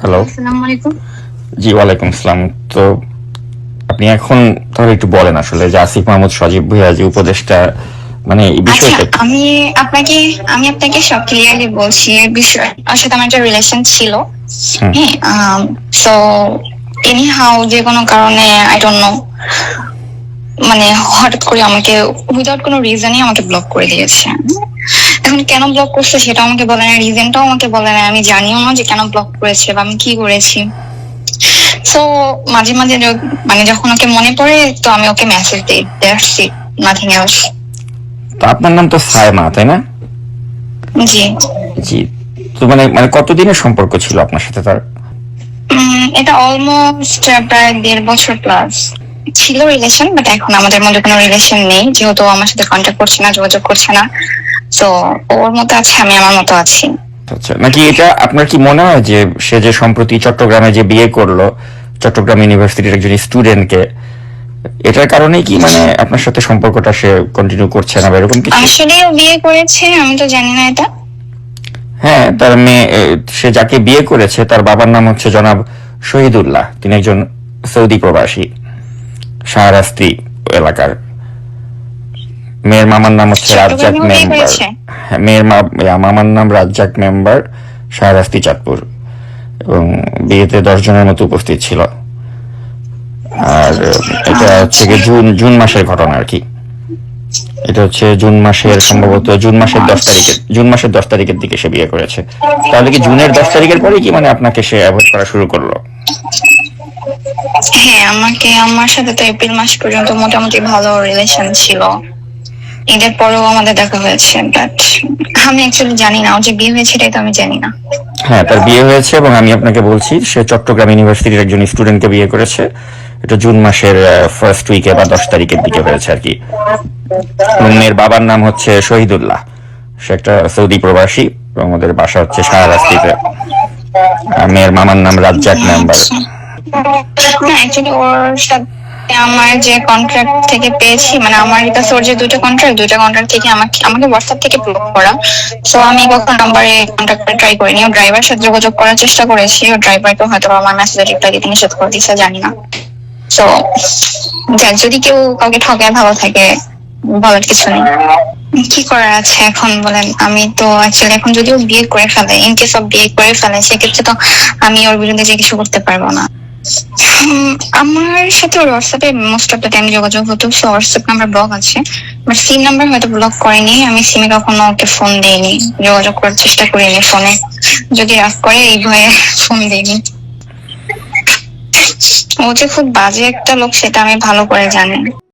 Hello আসসালামু আলাইকুম জি ওয়ালাইকুম আসসালাম। তো আপনি এখন তাহলে একটু বলেন আসলে যে আসিফ মাহমুদ সজীব ভুইয়া যে উপদেশটা মানে এই আচ্ছা বিষয়টা আমি আপনাকে আমি আপনাকে সব ক্লিয়ারলি বলছি এই বিষয় সাথে আমার একটা রিলেশন ছিল। হ্যাঁ সো এনি হাউ যে কোনো কারণে আই ডোন্ট নো মানে হঠাৎ করে আমাকে উইদাউট কোনো রিজনই আমাকে ব্লক করে দিয়েছে। এখন কেন ব্লক করছে সেটা আমাকে বলে না রিজনটাও আমাকে বলে না আমি জানিও না যে কেন ব্লক করেছে বা আমি কি করেছি। সো মাঝে মাঝে মানে যখন ওকে মনে পড়ে তো আমি ওকে মেসেজ দিই দ্যাটস ইট নাথিং এলস তো আপনার নাম তো সায়মা তাই না? জি। জি। তো মানে মানে কতদিনের সম্পর্ক ছিল আপনার সাথে তার? এটা অলমোস্ট প্রায় দেড় বছর প্লাস ছিল রিলেশন বাট এখন আমাদের মধ্যে কোনো রিলেশন নেই যেহেতু আমার সাথে কন্ট্যাক্ট করছে না যোগাযোগ করছে না। তো ওর মতো আছে আমি আমার মতো আছি। আচ্ছা নাকি এটা আপনার কি মনে হয় যে সে যে সম্প্রতি চট্টগ্রামে যে বিয়ে করল চট্টগ্রাম ইউনিভার্সিটির একজন স্টুডেন্টকে এটার কারণে কি মানে আপনার সাথে সম্পর্কটা সে কন্টিনিউ করছে না বা এরকম কিছু? আসলে ও বিয়ে করেছে আমি তো জানি না এটা। হ্যাঁ তার মেয়ে সে যাকে বিয়ে করেছে তার বাবার নাম হচ্ছে জনাব শহীদুল্লাহ। তিনি একজন সৌদি প্রবাসী শাহরাস্তি এলাকার। মেয়ের মামার নাম হচ্ছে রাজ্জাক মেম্বার। হ্যাঁ, মেয়ের মামার নাম রাজ্জাক মেম্বার শাহরাস্তি চাঁদপুর। এবং বিয়েতে দশ জনের মতো উপস্থিত ছিল। আর এটা হচ্ছে গিয়ে জুন জুন মাসের ঘটনা আর কি। এটা হচ্ছে জুন মাসের সম্ভবত জুন মাসের দশ তারিখের জুন মাসের দশ তারিখের দিকে সে বিয়ে করেছে। তাহলে কি জুনের দশ তারিখের পরে কি মানে আপনাকে সে অ্যাভয়েড করা শুরু করল? হ্যাঁ আমাকে আমার সাথে তো এপ্রিল মাস পর্যন্ত মোটামুটি ভালো রিলেশন ছিল। ঈদের পরেও আমাদের দেখা হয়েছে বাট আমি অ্যাকচুয়ালি জানি না ও যে বিয়ে হয়েছে এটাই তো আমি জানি না। হ্যাঁ তার বিয়ে হয়েছে এবং আমি আপনাকে বলছি সে চট্টগ্রাম ইউনিভার্সিটির একজন স্টুডেন্টকে বিয়ে করেছে। এটা জুন মাসের ফার্স্ট উইকে বা দশ তারিখের দিকে হয়েছে আর কি। মেয়ের বাবার নাম হচ্ছে শহীদুল্লাহ। সে একটা সৌদি প্রবাসী এবং ওদের বাসা হচ্ছে শাহরাস্তিতে। আর মেয়ের মামার নাম রাজ্জাক মেম্বার না অ্যাকচুয়ালি ওর সাথে আমার যে কন্ট্রাক্ট থেকে পেয়েছি মানে আমার যে দুটো কন্ট্রাক্ট দুটো কন্ট্রাক্ট থেকে আমাকে আমাকে হোয়াটসঅ্যাপ থেকে ব্লক করা। সো আমি নাম্বারে ট্রাই করিনি। ও ড্রাইভার সাথে যোগাযোগ করার চেষ্টা করেছি। ও হয়তো আমার রিপ্লাই দিতে নিষেধ করে জানি না। সো যদি কেউ কাউকে ঠকায়, ভালো থাকে, বলার কিছু নেই। কি করার আছে এখন বলেন? আমি তো অ্যাকচুয়ালি এখন যদিও বিয়ে করে ফেলে ইন কেস অফ বিয়ে করে ফেলে, সেক্ষেত্রে তো আমি ওর বিরুদ্ধে যে কিছু করতে পারব না। আমার সাথে হোয়াটসঅ্যাপে মোস্ট অফ দ্য টাইম যোগাযোগ হতো সো হোয়াটসঅ্যাপ নাম্বার ব্লক আছে। বাট সিম নাম্বার হয়তো ব্লক করেনি, আমি সিমে কখনো ওকে ফোন দিইনি। যোগাযোগ করার চেষ্টা করিনি ফোনে যদি রাগ করে, এই ভয়ে ফোন দেইনি। ও যে খুব বাজে একটা লোক, সেটা আমি ভালো করে জানি।